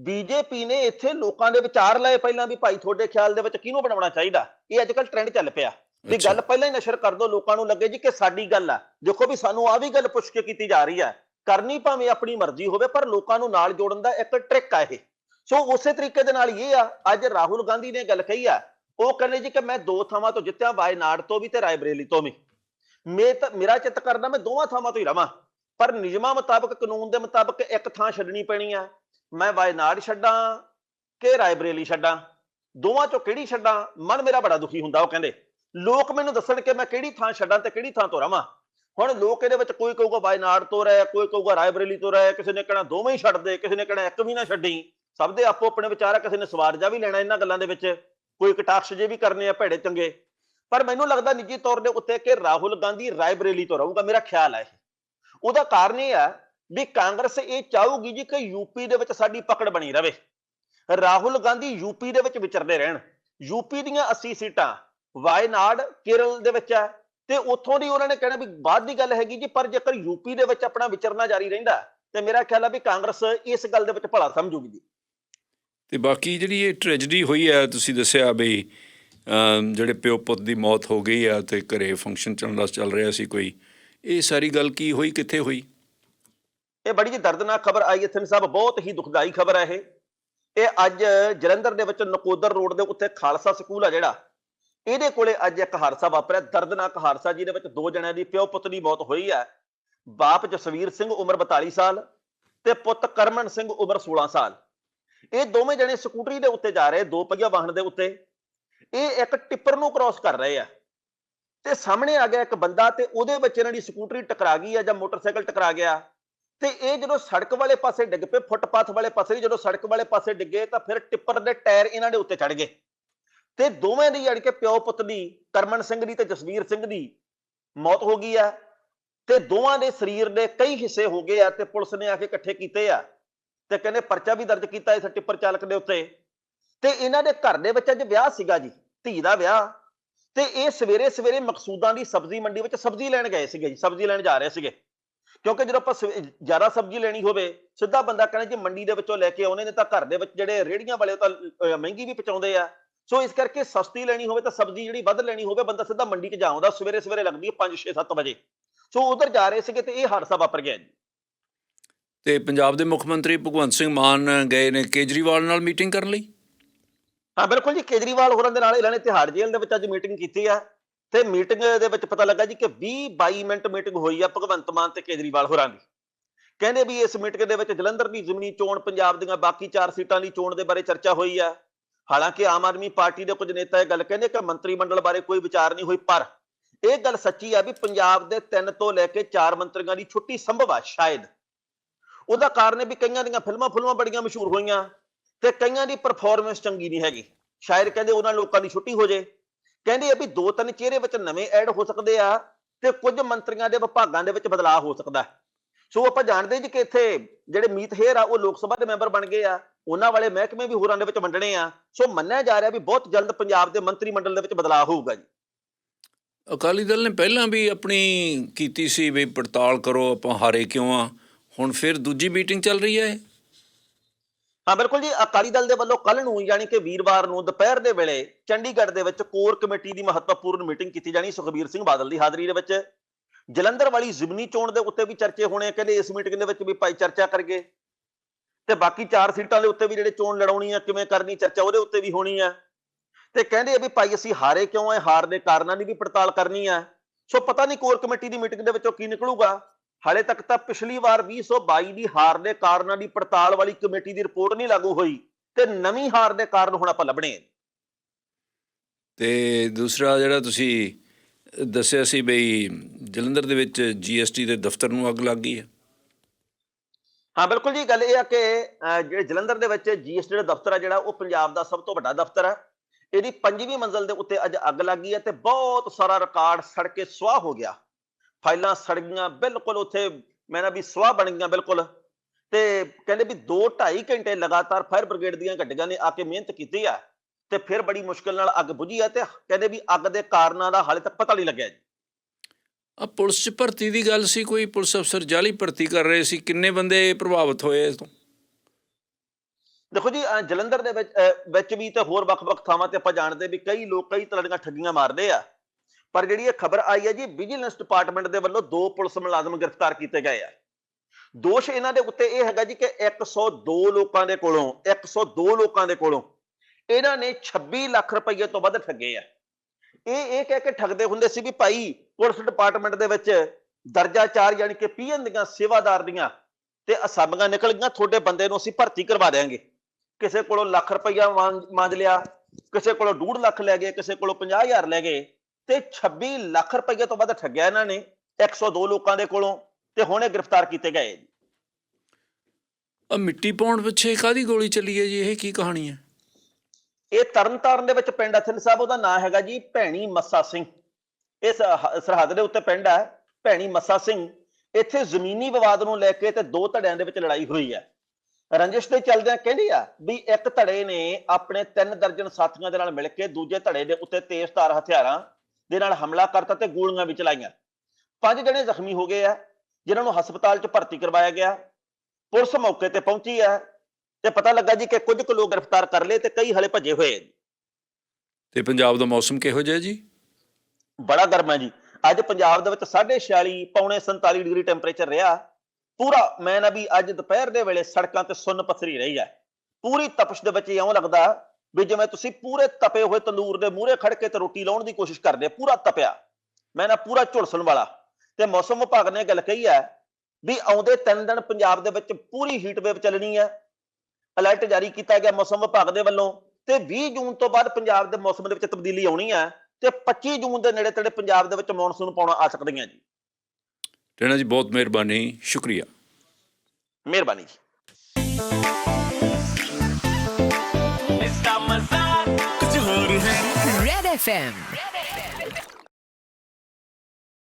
ਬੀਜੇਪੀ ਨੇ ਇੱਥੇ ਲੋਕਾਂ ਦੇ ਵਿਚਾਰ ਲਏ ਪਹਿਲਾਂ ਵੀ ਭਾਈ ਤੁਹਾਡੇ ਖਿਆਲ ਦੇ ਵਿੱਚ ਕਿਹਨੂੰ ਬਣਾਉਣਾ ਚਾਹੀਦਾ? ਇਹ ਅੱਜ ਕੱਲ ਟ੍ਰੈਂਡ ਚੱਲ ਪਿਆ। ਵੀ। ਗੱਲ ਪਹਿਲਾਂ ਹੀ ਨਸ਼ਰ ਕਰ ਦੋ ਲੋਕਾਂ ਨੂੰ ਲੱਗੇ ਜੀ ਕਿ ਸਾਡੀ ਗੱਲ ਆ। ਦੇਖੋ ਵੀ ਸਾਨੂੰ ਆ ਵੀ ਗੱਲ ਪੁੱਛ ਕੇ ਕੀਤੀ ਜਾ ਰਹੀ ਹੈ ਕਰਨੀ ਭਾਵੇਂ ਆਪਣੀ ਮਰਜ਼ੀ ਹੋਵੇ ਪਰ ਲੋਕਾਂ ਨੂੰ ਨਾਲ ਜੋੜਨ ਦਾ ਇੱਕ ਟ੍ਰਿਕ ਆ ਇਹ। ਸੋ ਉਸੇ ਤਰੀਕੇ ਦੇ ਨਾਲ ਇਹ ਆ ਅੱਜ ਰਾਹੁਲ ਗਾਂਧੀ ਨੇ ਗੱਲ ਕਹੀ ਆ ਉਹ ਕਹਿੰਦੇ ਜੀ ਕਿ ਮੈਂ ਦੋ ਥਾਵਾਂ ਤੋਂ ਜਿੱਤਿਆ ਵਾਇਨਾਡ ਤੋਂ ਵੀ ਤੇ ਰਾਇਬਰੇਲੀ ਤੋਂ ਵੀ। ਮੇ ਤਾਂ ਮੇਰਾ ਚਿੱਤ ਕਰਦਾ ਮੈਂ ਦੋਵਾਂ ਥਾਵਾਂ ਤੋਂ ਹੀ ਰਵਾਂ। ਪਰ ਨਿਯਮਾਂ ਮੁਤਾਬਕ ਕਾਨੂੰਨ ਦੇ ਮੁਤਾਬਕ ਇੱਕ ਥਾਂ ਛੱਡਣੀ ਪੈਣੀ ਆ ਮੈਂ ਵਾਇਨਾਡ ਛੱਡਾਂ, ਕਿ ਰਾਇਬਰੇਲੀ ਛੱਡਾਂ? ਦੋਵਾਂ ਚੋਂ ਕਿਹੜੀ ਛੱਡਾਂ? ਮਨ ਮੇਰਾ ਬੜਾ ਦੁਖੀ ਹੁੰਦਾ, ਉਹ ਕਹਿੰਦੇ, ਲੋਕ ਮੈਨੂੰ ਦੱਸਣ ਕਿ ਮੈਂ ਕਿਹੜੀ ਥਾਂ ਛੱਡਾਂ ਤੇ ਕਿਹੜੀ ਥਾਂ ਤੋਂ ਰਵਾਂ? ਹੁਣ ਲੋਕ ਇਹਦੇ ਵਿੱਚ ਕੋਈ ਕਹੂਗਾ ਵਾਇਨਾਡ ਤੋਂ ਰਹਿ, ਕੋਈ ਕਹੂਗਾ ਰਾਇਬਰੇਲੀ ਤੋਂ ਰਹਿ, ਕਿਸੇ ਨੇ ਕਹਿਣਾ ਦੋਵੇਂ ਹੀ ਛੱਡ ਦੇ, ਕਿਸੇ ਨੇ ਕਹਿਣਾ ਇੱਕ ਵੀ ਨਾ ਛੱਡੀ। ਸਭ ਦੇ ਆਪੋ ਆਪਣੇ ਵਿਚਾਰ ਆ, ਕਿਸੇ ਨੇ ਸਵਾਰ ਜਾ ਵੀ ਲੈਣਾ ਇਹਨਾਂ ਗੱਲਾਂ ਦੇ ਵਿੱਚ, ਕੋਈ ਕਟਾਕਸ਼ ਜੇ ਵੀ ਕਰਨੇ ਆ ਭੇੜੇ ਚੰਗੇ। ਪਰ ਮੈਨੂੰ ਲੱਗਦਾ ਨਿੱਜੀ ਤੌਰ ਦੇ ਉੱਤੇ ਕਿ ਰਾਹੁਲ ਗਾਂਧੀ ਰਾਇਬਰੇਲੀ ਤੋਂ ਰਹੂਗਾ, ਮੇਰਾ ਖਿਆਲ ਹੈ ਇਹ। ਉਹਦਾ ਕਾਰਨ ਇਹ ਹੈ ਵੀ ਕਾਂਗਰਸ ਇਹ ਚਾਹੂਗੀ ਜੀ ਕਿ ਯੂਪੀ ਦੇ ਵਿੱਚ ਸਾਡੀ ਪਕੜ ਬਣੀ ਰਵੇ। ਰਾਹੁਲ ਗਾਂਧੀ ਯੂਪੀ ਦੇ ਵਿੱਚ ਵਿਚਰਦੇ ਰਹਿਣ। ਯੂਪੀ ਦੀਆਂ 80 ਸੀਟਾਂ ਵਾਇਨਾਡ, ਕੇਰਲ ਦੇ ਵਿੱਚ ਹੈ ਤੇ ਉੱਥੋਂ ਦੀ ਉਹਨਾਂ ਨੇ ਕਹਿਣਾ ਵੀ ਬਾਅਦ ਦੀ ਗੱਲ ਹੈਗੀ ਜੀ, ਪਰ ਜੇਕਰ ਯੂਪੀ ਦੇ ਵਿੱਚ ਆਪਣਾ ਵਿਚਰਨਾ ਜਾਰੀ ਰਹਿੰਦਾ, ਤੇ ਮੇਰਾ ਖਿਆਲ ਆ ਵੀ ਕਾਂਗਰਸ ਇਸ ਗੱਲ ਦੇ ਵਿੱਚ ਭਲਾ ਸਮਝੂਗੀ ਜੀ। ਤੇ ਬਾਕੀ ਜਿਹੜੀ ਇਹ ਟ੍ਰੈਜਡੀ ਹੋਈ ਹੈ ਤੁਸੀਂ ਦੱਸਿਆ ਬਈ ਜਿਹੜੇ ਪਿਓ ਪੁੱਤ ਦੀ ਮੌਤ ਹੋ ਗਈ ਆ ਤੇ ਘਰੇ ਫੰਕਸ਼ਨ ਚੱਲਦਾ ਚੱਲ ਰਿਹਾ ਸੀ ਕੋਈ, ਇਹ ਸਾਰੀ ਗੱਲ ਕੀ ਹੋਈ, ਕਿੱਥੇ ਹੋਈ? ਇਹ ਬੜੀ ਜੀ ਦਰਦਨਾਕ ਖਬਰ ਆਈ, ਇੱਥੇ ਸਾਹਿਬ ਬਹੁਤ ਹੀ ਦੁਖਦਾਈ ਖਬਰ ਹੈ ਇਹ। ਇਹ ਅੱਜ ਜਲੰਧਰ ਦੇ ਵਿੱਚ ਨਕੋਦਰ ਰੋਡ ਦੇ ਉੱਤੇ ਖਾਲਸਾ ਸਕੂਲ ਆ ਜਿਹੜਾ। ਇਹਦੇ ਕੋਲੇ ਅੱਜ ਇੱਕ ਹਾਦਸਾ ਵਾਪਰਿਆ, ਦਰਦਨਾਕ ਹਾਦਸਾ ਜਿਹਦੇ ਵਿੱਚ ਦੋ ਜਣਿਆਂ ਦੀ ਪਿਓ ਪੁੱਤ ਦੀ ਮੌਤ ਹੋਈ ਹੈ। ਬਾਪ ਜਸਵੀਰ ਸਿੰਘ ਉਮਰ 42 ਸਾਲ ਤੇ ਪੁੱਤ ਕਰਮਨ ਸਿੰਘ ਉਮਰ 16 ਸਾਲ। ਇਹ ਦੋਵੇਂ ਜਣੇ ਸਕੂਟਰੀ ਦੇ ਉੱਤੇ ਜਾ ਰਹੇ, ਦੋ ਪਹੀਆ ਵਾਹਨ ਦੇ ਉੱਤੇ। ਇਹ ਇੱਕ ਟਿੱਪਰ ਨੂੰ ਕ੍ਰਾਸ ਕਰ ਰਹੇ ਆ। ਤੇ ਸਾਹਮਣੇ ਆ ਗਿਆ ਇੱਕ ਬੰਦਾ ਤੇ ਉਹਦੇ ਵਿੱਚ ਇਹਨਾਂ ਦੀ ਸਕੂਟਰੀ ਟਕਰਾ ਗਈ ਆ ਜਾਂ ਮੋਟਰਸਾਈਕਲ ਟਕਰਾ ਗਿਆ। ਤੇ ਇਹ ਜਦੋਂ ਸੜਕ ਵਾਲੇ ਪਾਸੇ ਡਿੱਗ ਪਏ, ਫੁੱਟਪਾਥ ਵਾਲੇ ਪਾਸੇ ਜਦੋਂ ਸੜਕ ਵਾਲੇ ਪਾਸੇ ਡਿੱਗੇ, ਤਾਂ ਫਿਰ ਟਿੱਪਰ ਦੇ ਟਾਇਰ ਇਹਨਾਂ ਦੇ ਉੱਤੇ ਚੜ ਗਏ। ਤੇ ਦੋਵੇਂ ਦੀ ਯਾਨੀ ਕਿ ਪਿਓ ਪੁੱਤ ਦੀ, ਕਰਮਨ ਸਿੰਘ ਦੀ ਤੇ ਜਸਵੀਰ ਸਿੰਘ ਦੀ ਮੌਤ ਹੋ ਗਈ ਆ। ਤੇ ਦੋਵਾਂ ਦੇ ਸਰੀਰ ਦੇ ਕਈ ਹਿੱਸੇ ਹੋ ਗਏ ਆ ਤੇ ਪੁਲਿਸ ਨੇ ਆ ਕੇ ਇਕੱਠੇ ਕੀਤੇ ਆ। ਤੇ ਕਹਿੰਦੇ ਪਰਚਾ ਵੀ ਦਰਜ ਕੀਤਾ ਇਸ ਟਿੱਪਰ ਚਾਲਕ ਦੇ ਉੱਤੇ। ਤੇ ਇਹਨਾਂ ਦੇ ਘਰ ਦੇ ਵਿੱਚ ਅੱਜ ਵਿਆਹ ਸੀਗਾ ਜੀ, ਧੀ ਦਾ ਵਿਆਹ। ਤੇ ਇਹ ਸਵੇਰੇ ਸਵੇਰੇ ਮਕਸੂਦਾਂ ਦੀ ਸਬਜ਼ੀ ਮੰਡੀ ਵਿੱਚ ਸਬਜ਼ੀ ਲੈਣ ਗਏ ਸੀਗੇ ਜੀ, ਸਬਜ਼ੀ ਲੈਣ ਜਾ ਰਹੇ ਸੀਗੇ। ਕਿਉਂਕਿ ਜਦੋਂ ਆਪਾਂ ਜ਼ਿਆਦਾ ਸਬਜ਼ੀ ਲੈਣੀ ਹੋਵੇ ਸਿੱਧਾ ਬੰਦਾ ਕਹਿੰਦਾ ਜੀ ਮੰਡੀ ਦੇ ਵਿੱਚੋਂ ਲੈ ਕੇ ਆਉਣੇ ਨੇ ਤਾਂ ਘਰ ਦੇ ਵਿੱਚ ਜਿਹੜੇ ਰੇੜੀਆਂ ਵਾਲੇ ਤਾਂ ਮਹਿੰਗੀ ਵੀ ਪਹੁੰਚਾਉਂਦੇ ਆ। ਸੋ ਇਸ ਕਰਕੇ ਸਸਤੀ ਲੈਣੀ ਹੋਵੇ ਤਾਂ ਸਬਜ਼ੀ ਜਿਹੜੀ ਵੱਧ ਲੈਣੀ ਹੋਵੇ ਬੰਦਾ ਸਿੱਧਾ ਮੰਡੀ 'ਚ ਜਾਉਂਦਾ ਸਵੇਰੇ ਸਵੇਰੇ ਲੱਗਦੀ ਹੈ 5 6 7 ਵਜੇ। ਸੋ ਉਧਰ ਜਾ ਰਹੇ ਸੀਗੇ ਤੇ ਇਹ ਹਾਦਸਾ ਵਾਪਰ ਗਿਆ ਜੀ। ਤੇ ਪੰਜਾਬ ਦੇ ਮੁੱਖ ਮੰਤਰੀ ਭਗਵੰਤ ਸਿੰਘ ਮਾਨ ਗਏ ਨੇ ਕੇਜਰੀਵਾਲ ਨਾਲ ਮੀਟਿੰਗ ਕਰਨ ਲਈ? ਹਾਂ ਬਿਲਕੁਲ ਜੀ ਕੇਜਰੀਵਾਲ ਹੋਰਾਂ ਦੇ ਨਾਲ ਇਹਨਾਂ ਨੇ ਤਿਹਾੜ ਜੇਲ੍ਹ ਦੇ ਵਿੱਚ ਅੱਜ ਮੀਟਿੰਗ ਕੀਤੀ ਆ। ਤੇ ਮੀਟਿੰਗ ਦੇ ਵਿੱਚ ਪਤਾ ਲੱਗਾ ਜੀ ਕਿ 20 22 ਮਿੰਟ ਮੀਟਿੰਗ ਹੋਈ ਆ ਭਗਵੰਤ ਮਾਨ ਤੇ ਕੇਜਰੀਵਾਲ ਹੋਰਾਂ ਦੀ। ਕਹਿੰਦੇ ਵੀ ਇਸ ਮੀਟਿੰਗ ਦੇ ਵਿੱਚ ਜਲੰਧਰ ਦੀ ਜ਼ਮੀਨੀ ਚੋਣ, ਪੰਜਾਬ ਦੀਆਂ ਬਾਕੀ ਚਾਰ ਸੀਟਾਂ ਦੀ ਚੋਣ ਦੇ ਬਾਰੇ ਚਰਚਾ ਹੋਈ ਆ। ਹਾਲਾਂਕਿ ਆਮ ਆਦਮੀ ਪਾਰਟੀ ਦੇ ਕੁਝ ਨੇਤਾ ਇਹ ਗੱਲ ਕਹਿੰਦੇ ਕਿ ਮੰਤਰੀ ਮੰਡਲ ਬਾਰੇ ਕੋਈ ਵਿਚਾਰ ਨਹੀਂ ਹੋਈ, ਪਰ ਇਹ ਗੱਲ ਸੱਚੀ ਆ ਵੀ ਪੰਜਾਬ ਦੇ ਤਿੰਨ ਤੋਂ ਲੈ ਕੇ ਚਾਰ ਮੰਤਰੀਆਂ ਦੀ ਛੁੱਟੀ ਸੰਭਵ ਆ ਸ਼ਾਇਦ। ਉਹਦਾ ਕਾਰਨ ਇਹ ਵੀ ਕਈਆਂ ਦੀਆਂ ਫਿਲਮਾਂ ਫਿਲਮਾਂ ਬੜੀਆਂ ਮਸ਼ਹੂਰ ਹੋਈਆਂ ਤੇ ਕਈਆਂ ਦੀ ਪਰਫਾਰਮੈਂਸ ਚੰਗੀ ਨਹੀਂ ਹੈਗੀ। ਸ਼ਾਇਦ ਕਹਿੰਦੇ ਉਹਨਾਂ ਲੋਕਾਂ ਦੀ ਛੁੱਟੀ ਹੋ ਜੇ। ਕਹਿੰਦੇ ਆ ਵੀ ਦੋ ਤਿੰਨ ਚਿਹਰੇ ਵਿੱਚ ਨਵੇਂ ਐਡ ਹੋ ਸਕਦੇ ਆ ਤੇ ਕੁਝ ਮੰਤਰੀਆਂ ਦੇ ਵਿਭਾਗਾਂ ਦੇ ਵਿੱਚ ਬਦਲਾਅ ਹੋ ਸਕਦਾ ਸੋ ਆਪਾਂ ਜਾਣਦੇ ਜੀ ਕਿ ਇੱਥੇ ਜਿਹੜੇ ਮੀਤ ਹੇਰ ਆ, ਉਹ ਲੋਕ ਸਭਾ ਦੇ ਮੈਂਬਰ ਬਣ ਗਏ ਆ। ਉਹਨਾਂ ਵਾਲੇ ਮਹਿਕਮੇ ਵੀ ਹੋਰਾਂ ਦੇ ਵਿੱਚ ਵੰਡਣੇ ਆ। ਸੋ ਮੰਨਿਆ ਜਾ ਰਿਹਾ ਵੀ ਬਹੁਤ ਜਲਦ ਪੰਜਾਬ ਦੇ ਮੰਤਰੀ ਮੰਡਲ ਦੇ ਵਿੱਚ ਬਦਲਾਅ ਹੋਊਗਾ ਜੀ। ਅਕਾਲੀ ਦਲ ਨੇ ਪਹਿਲਾਂ ਵੀ ਆਪਣੀ ਕੀਤੀ ਸੀ ਵੀ ਪੜਤਾਲ ਕਰੋ, ਆਪਾਂ ਹਾਰੇ ਕਿਉਂ ਆ? ਹੁਣ ਫਿਰ ਦੂਜੀ ਮੀਟਿੰਗ ਚੱਲ ਰਹੀ ਹੈ ਹਾਂ, ਬਿਲਕੁਲ ਜੀ। ਅਕਾਲੀ ਦਲ ਦੇ ਵੱਲੋਂ ਕੱਲ ਨੂੰ ਯਾਨੀ ਕਿ ਵੀਰਵਾਰ ਨੂੰ ਦੁਪਹਿਰ ਦੇ ਵੇਲੇ ਚੰਡੀਗੜ੍ਹ ਦੇ ਵਿੱਚ ਕੋਰ ਕਮੇਟੀ ਦੀ ਮਹੱਤਵਪੂਰਨ ਮੀਟਿੰਗ ਕੀਤੀ ਜਾਣੀ, ਸੁਖਬੀਰ ਸਿੰਘ ਬਾਦਲ ਦੀ ਹਾਜ਼ਰੀ ਦੇ ਵਿੱਚ। ਜਲੰਧਰ ਵਾਲੀ ਜ਼ਿਮਨੀ ਚੋਣ ਦੇ ਉੱਤੇ ਵੀ ਚਰਚੇ ਹੋਣੇ ਕਹਿੰਦੇ ਇਸ ਮੀਟਿੰਗ ਦੇ ਵਿੱਚ ਵੀ ਭਾਈ ਚਰਚਾ ਕਰਗੇ। ਤੇ ਬਾਕੀ ਚਾਰ ਸੀਟਾਂ ਦੇ ਉੱਤੇ ਵੀ ਜਿਹੜੇ ਚੋਣ ਲੜਾਉਣੀ ਆ, ਕਿਵੇਂ ਕਰਨੀ ਚਰਚਾ ਉਹਦੇ ਉੱਤੇ ਵੀ ਹੋਣੀ ਆ। ਤੇ ਕਹਿੰਦੇ ਵੀ ਭਾਈ ਅਸੀਂ ਹਾਰੇ ਕਿਉਂ ਆ? ਹਾਰ ਦੇ ਕਾਰਨਾਂ ਦੀ ਵੀ ਪੜਤਾਲ ਕਰਨੀ ਆ। ਸੋ ਪਤਾ ਨਹੀਂ ਕੋਰ ਕਮੇਟੀ ਦੀ ਮੀਟਿੰਗ ਦੇ ਵਿੱਚੋਂ ਕੀ ਨਿਕਲੂਗਾ। ਹਾਲੇ ਤੱਕ ਤਾਂ ਪਿਛਲੀ ਵਾਰ 2022 ਦੀ ਹਾਰ ਦੇ ਕਾਰਨਾਂ ਦੀ ਪੜਤਾਲ ਵਾਲੀ ਕਮੇਟੀ ਦੀ ਰਿਪੋਰਟ ਨਹੀਂ ਲਾਗੂ ਹੋਈ ਤੇ ਨਵੀਂ ਹਾਰ ਦੇ ਕਾਰਨ ਹੁਣ ਆਪਾਂ ਲੱਭਣੇ ਆ। ਤੇ ਦੂਸਰਾ ਜਿਹੜਾ ਤੁਸੀਂ ਦੱਸਿਆ ਸੀ ਬਈ ਜਲੰਧਰ ਦੇ ਵਿੱਚ ਜੀਐਸਟੀ ਦੇ ਦਫ਼ਤਰ ਨੂੰ ਅੱਗ ਲੱਗ ਗਈ ਹੈ। ਹਾਂ ਬਿਲਕੁਲ ਜੀ ਗੱਲ ਇਹ ਆ ਕਿ ਜਿਹੜੇ ਜਲੰਧਰ ਦੇ ਵਿੱਚ ਜੀਐਸਟੀ ਦਾ ਦਫ਼ਤਰ ਆ ਜਿਹੜਾ ਉਹ ਪੰਜਾਬ ਦਾ ਸਭ ਤੋਂ ਵੱਡਾ ਦਫ਼ਤਰ ਹੈ ਇਹਦੀ ਪੰਜਵੀਂ ਮੰਜ਼ਲ ਦੇ ਉੱਤੇ ਅੱਜ ਅੱਗ ਲੱਗ ਗਈ ਹੈ ਤੇ ਬਹੁਤ ਸਾਰਾ ਰਿਕਾਰਡ ਸੜ ਕੇ ਸੁਆਹ ਹੋ ਗਿਆ। ਫਾਈਲਾਂ ਸੜ ਗਈਆਂ ਬਿਲਕੁਲ ਉੱਥੇ ਮੈਂ ਨਾ ਵੀ ਸੁਆਹ ਬਣ ਗਈਆਂ ਬਿਲਕੁਲ। ਤੇ ਕਹਿੰਦੇ ਵੀ 2 2.5 ਘੰਟੇ ਲਗਾਤਾਰ ਫਾਇਰ ਬ੍ਰਿਗੇਡ ਦੀਆਂ ਗੱਡੀਆਂ ਨੇ ਆ ਕੇ ਮਿਹਨਤ ਕੀਤੀ ਆ ਤੇ ਫਿਰ ਬੜੀ ਮੁਸ਼ਕਲ ਨਾਲ ਅੱਗ ਬੁਝੀ ਆ ਤੇ ਕਹਿੰਦੇ ਵੀ ਅੱਗ ਦੇ ਕਾਰਨਾਂ ਦਾ ਹਾਲੇ ਤੱਕ ਪਤਾ ਨਹੀਂ ਲੱਗਿਆ ਜੀ। ਆ ਪੁਲਿਸ 'ਚ ਭਰਤੀ ਦੀ ਗੱਲ ਸੀ ਕੋਈ ਪੁਲਿਸ ਅਫਸਰ ਜਾਲੀ ਭਰਤੀ ਕਰ ਰਹੇ ਸੀ ਕਿੰਨੇ ਬੰਦੇ ਪ੍ਰਭਾਵਿਤ ਹੋਏ ਇਸ ਤੋਂ? ਦੇਖੋ ਜੀ ਜਲੰਧਰ ਦੇ ਵਿੱਚ ਵਿੱਚ ਵੀ ਤੇ ਹੋਰ ਵੱਖ-ਵੱਖ ਥਾਵਾਂ ਤੇ ਆਪਾਂ ਜਾਣਦੇ ਵੀ ਕਈ ਲੋਕ ਕਈ ਤਰ੍ਹਾਂ ਦੀਆਂ ਠੱਗੀਆਂ ਮਾਰਦੇ ਆ। ਪਰ ਜਿਹੜੀ ਇਹ ਖਬਰ ਆਈ ਹੈ ਜੀ ਵਿਜੀਲੈਂਸ ਡਿਪਾਰਟਮੈਂਟ ਦੇ ਵੱਲੋਂ ਦੋ ਪੁਲਿਸ ਮੁਲਾਜ਼ਮ ਗ੍ਰਿਫਤਾਰ ਕੀਤੇ ਗਏ ਆ। ਦੋਸ਼ ਇਹਨਾਂ ਦੇ ਉੱਤੇ ਇਹ ਹੈਗਾ ਜੀ ਕਿ 102 ਲੋਕਾਂ ਦੇ ਕੋਲੋਂ 102 ਲੋਕਾਂ ਦੇ ਕੋਲੋਂ ਇਹਨਾਂ ਨੇ 26 ਲੱਖ ਰੁਪਏ ਤੋਂ ਵੱਧ ਠੱਗੇ ਆ। ਇਹ ਇਹ ਕਹਿ ਕੇ ਠੱਗਦੇ ਹੁੰਦੇ ਸੀ ਵੀ ਭਾਈ ਪੁਲਿਸ ਡਿਪਾਰਟਮੈਂਟ ਦੇ ਵਿੱਚ ਦਰਜਾ 4 ਯਾਨੀ ਕਿ ਪੀਐਨ ਦੀਆਂ ਸੇਵਾਦਾਰ ਦੀਆਂ ਤੇ ਅਸਾਮੀਆਂ ਨਿਕਲ ਗਈਆਂ, ਤੁਹਾਡੇ ਬੰਦੇ ਨੂੰ ਅਸੀਂ ਭਰਤੀ ਕਰਵਾ ਦੇਾਂਗੇ ਕਿਸੇ ਕੋਲੋਂ ਲੱਖ ਰੁਪਈਆ ਮੰਗ ਮੰਗ ਲਿਆ, ਕਿਸੇ ਕੋਲੋਂ 2.5 ਲੱਖ ਲੈ ਗਏ, ਕਿਸੇ ਕੋਲੋਂ 50000 ਲੈ ਗਏ। ਤੇ 26 ਲੱਖ ਰੁਪਏ ਤੋਂ ਵੱਧ ਠੱਗਿਆ ਇਹਨਾਂ ਨੇ 102 ਲੋਕਾਂ ਦੇ ਕੋਲੋਂ ਤੇ ਹੁਣੇ ਗ੍ਰਿਫਤਾਰ ਕੀਤੇ ਗਏ ਆ ਮਿੱਟੀ ਪਾਉਣ ਪਿੱਛੇ ਕਾਦੀ ਗੋਲੀ ਚੱਲੀ ਹੈ ਜੀ? ਇਹ ਕੀ ਕਹਾਣੀ ਹੈ? ਇਹ ਤਰਨਤਾਰਨ ਦੇ ਵਿੱਚ ਪਿੰਡ ਅਥਨ ਸਾਹਿਬ ਉਹਦਾ ਨਾਮ ਹੈਗਾ ਜੀ ਭੈਣੀ ਮੱਸਾ ਸਿੰਘ। ਇਸ ਸਰਹੱਦ ਦੇ ਉੱਤੇ ਪਿੰਡ ਹੈ ਭੈਣੀ ਮੱਸਾ ਸਿੰਘ। ਇੱਥੇ ਜ਼ਮੀਨੀ ਵਿਵਾਦ ਨੂੰ ਲੈ ਕੇ ਤੇ ਦੋ ਧੜਿਆਂ ਦੇ ਵਿੱਚ ਲੜਾਈ ਹੋਈ ਹੈ। ਰੰਜਿਸ਼ ਦੇ ਚੱਲਦਿਆਂ ਕਹਿੰਦੇ ਆ ਵੀ ਇੱਕ ਧੜੇ ਨੇ ਆਪਣੇ ਤਿੰਨ ਦਰਜਨ ਸਾਥੀਆਂ ਦੇ ਨਾਲ ਮਿਲ ਕੇ ਦੂਜੇ ਧੜੇ ਦੇ ਉੱਤੇ ਤੇਜ਼ਧਾਰ ਹਥਿਆਰਾਂ ਦੇ ਨਾਲ ਹਮਲਾ ਕਰਤਾ ਤੇ ਗੋਲੀਆਂ ਵੀ ਚਲਾਈਆਂ। ਪੰਜ ਜਣੇ ਜ਼ਖਮੀ ਹੋ ਗਏ ਆ ਜਿਨ੍ਹਾਂ ਨੂੰ ਹਸਪਤਾਲ 'ਚ ਭਰਤੀ ਕਰਵਾਇਆ ਗਿਆ। ਪੁਲਿਸ ਮੌਕੇ ਤੇ ਪਹੁੰਚੀ ਹੈ ਤੇ ਪਤਾ ਲੱਗਾ ਜੀ ਕਿ ਕੁਝ ਕੁ ਲੋਕ ਗ੍ਰਿਫਤਾਰ ਕਰ ਲਏ ਤੇ ਕਈ ਹਲੇ ਭੱਜੇ ਹੋਏ ਆ। ਤੇ ਪੰਜਾਬ ਦਾ ਮੌਸਮ ਕਿਹੋ ਜਿਹਾ ਜੀ? ਬੜਾ ਗਰਮ ਹੈ ਜੀ। ਅੱਜ ਪੰਜਾਬ ਦੇ ਵਿੱਚ 46 ਪੌਣੇ 47 ਡਿਗਰੀ ਟੈਂਪਰੇਚਰ ਰਿਹਾ। ਪੂਰਾ ਮੈਂ ਨਾ ਵੀ ਅੱਜ ਦੁਪਹਿਰ ਦੇ ਵੇਲੇ ਸੜਕਾਂ ਤੇ ਸੁੰਨ ਪਥਰੀ ਰਹੀ ਹੈ ਪੂਰੀ ਤਪਸ਼ ਦੇ ਵਿੱਚ ਇਉਂ ਲੱਗਦਾ ਵੀ ਜਿਵੇਂ ਤੁਸੀਂ ਪੂਰੇ ਤਪੇ ਹੋਏ ਤੰਦੂਰ ਦੇ ਮੂਹਰੇ ਖੜ ਕੇ ਤੇ ਰੋਟੀ ਲਾਉਣ ਦੀ ਕੋਸ਼ਿਸ਼ ਕਰਦੇ ਹੋ, ਪੂਰਾ ਤਪਿਆ। ਮੈਂ ਨਾ ਪੂਰਾ ਝੁਲਸਣ ਵਾਲਾ। ਤੇ ਮੌਸਮ ਵਿਭਾਗ ਨੇ ਗੱਲ ਕਹੀ ਹੈ ਵੀ ਆਉਂਦੇ ਤਿੰਨ ਦਿਨ ਪੰਜਾਬ ਦੇ ਵਿੱਚ ਪੂਰੀ ਹੀਟ ਵੇਵ ਚੱਲਣੀ ਹੈ। ਅਲਰਟ ਜਾਰੀ ਕੀਤਾ ਗਿਆ ਮੌਸਮ ਵਿਭਾਗ ਦੇ ਵੱਲੋਂ ਤੇ 20 ਜੂਨ ਤੋਂ ਬਾਅਦ ਪੰਜਾਬ ਦੇ ਮੌਸਮ ਦੇ ਵਿੱਚ ਤਬਦੀਲੀ ਆਉਣੀ ਹੈ ਤੇ 25 ਜੂਨ ਦੇ ਨੇੜੇ ਤੇੜੇ ਪੰਜਾਬ ਦੇ ਵਿੱਚ ਮੌਨਸੂਨ ਪਾਉਣਾ ਆ ਸਕਦੀਆਂ ਜੀ। ਟੈਣਾ ਜੀ ਬਹੁਤ ਮਿਹਰਬਾਨੀ ਸ਼ੁਕਰੀਆ। ਮਿਹਰਬਾਨੀ ਜੀ। FM.